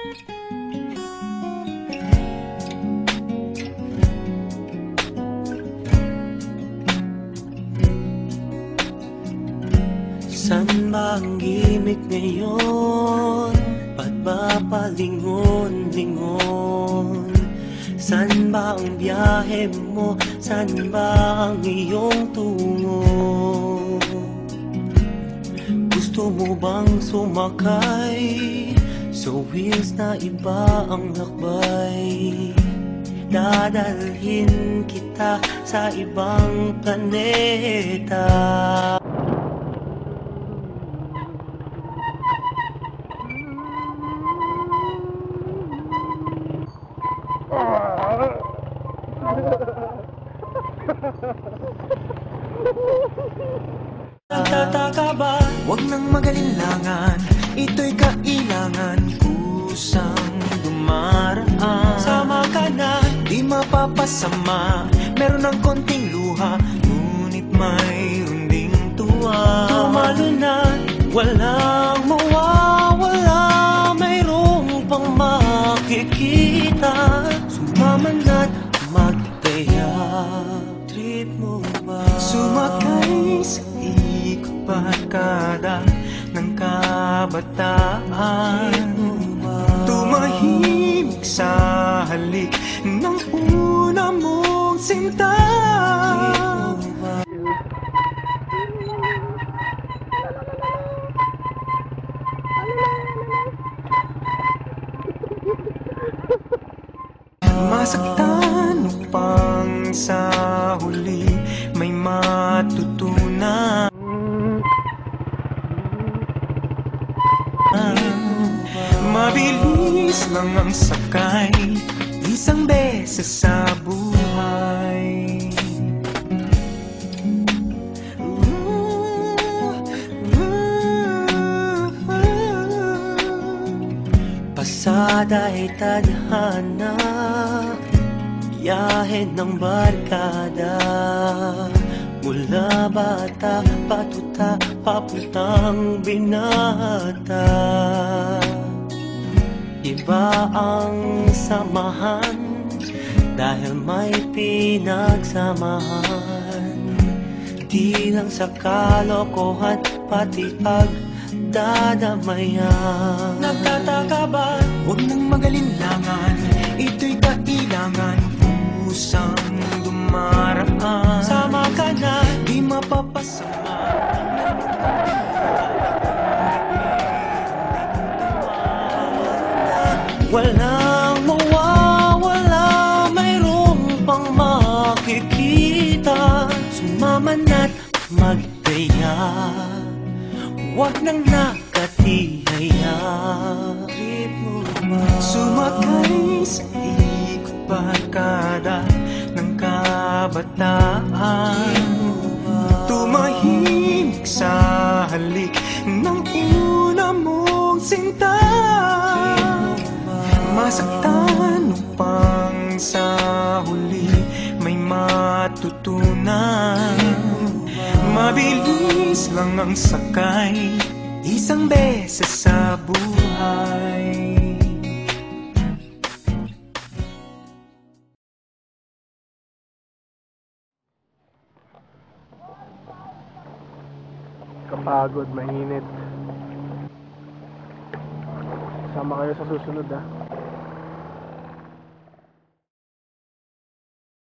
San ba ang gimmick ngayon? Ba't ba palingon-lingon? San ba ang biyahe mo? San ba ang iyong tungo? Gusto mo bang sumakay? So wheels na iba ang lakbay Dadalhin kita sa ibang planeta Nagtataka ba? Huwag nang magalinlangan, ito'y kailangan kusang dumaraan. Sama ka na Di mapapasama, meron ng konting luha Ngunit mayroon ding tuwa. Tumalo na Walang mawawala. Mayroong pang makikita. Sumama na't magtaya. Trip mo ba? Sumakay sa ikot barkada ng kabataan. Tumahimik sa halik ng una mong sinta. Masaktan Mabilis lang ang sakay Isang beses sa buhay. Pasada ay tadhana Biyahe ng barkada. Mula bata patuta papuntang binata Iba ang samahan Dahil may pinagsamahan. Di lang sa kalokohan Pati pagdadamayan. Nagtataka ba? Huwag nang magalinlangan. Ito'y kailangan Pusang dumaraan Sama ka na Di mapapasama Walang mawawala Mayroong pang makikita. Sumama na't magtaya Huwag nang nakatihaya? Sumakay sa ikot barkada ng kabataan Masaktan upang sa huli may matutunan Mabilis lang ang sakay Isang beses sa buhay kapagod, mainit. Sama kayo sa susunod ah.